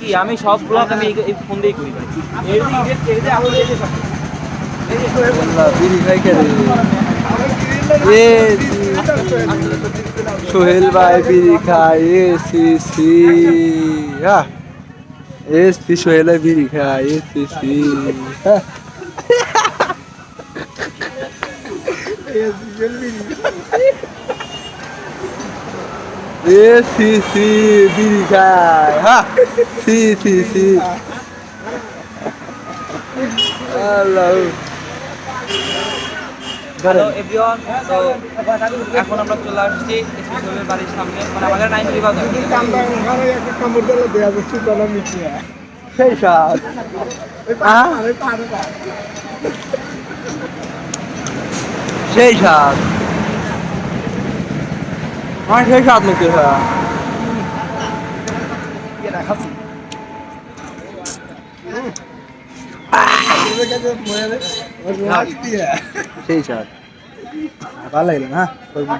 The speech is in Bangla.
কি? আমি সব ব্লগ আমি এই- ফোন দিয়েই করি ভাই। এ সোহেল ভাই বিড়ি খায় এ সি সি হ্যাঁ এস সোহেল ভাই বিড়ি খায় এ সি সি হ্যাঁ এ সি সি বিড়ি খায়। হ্যাঁ সি সি সি। আল্লাহ। হ্যালো এভরিওয়ান তো এখন আমরা চলে আসছি স্পেশালের বাড়ির সামনে। মানে আমাদের নাইন বিভাগ সেই আহ। সেই সাত। আমার সেই সাত নাকি হ্যাঁ। সেই সাত। ভালো লাগল না? করব না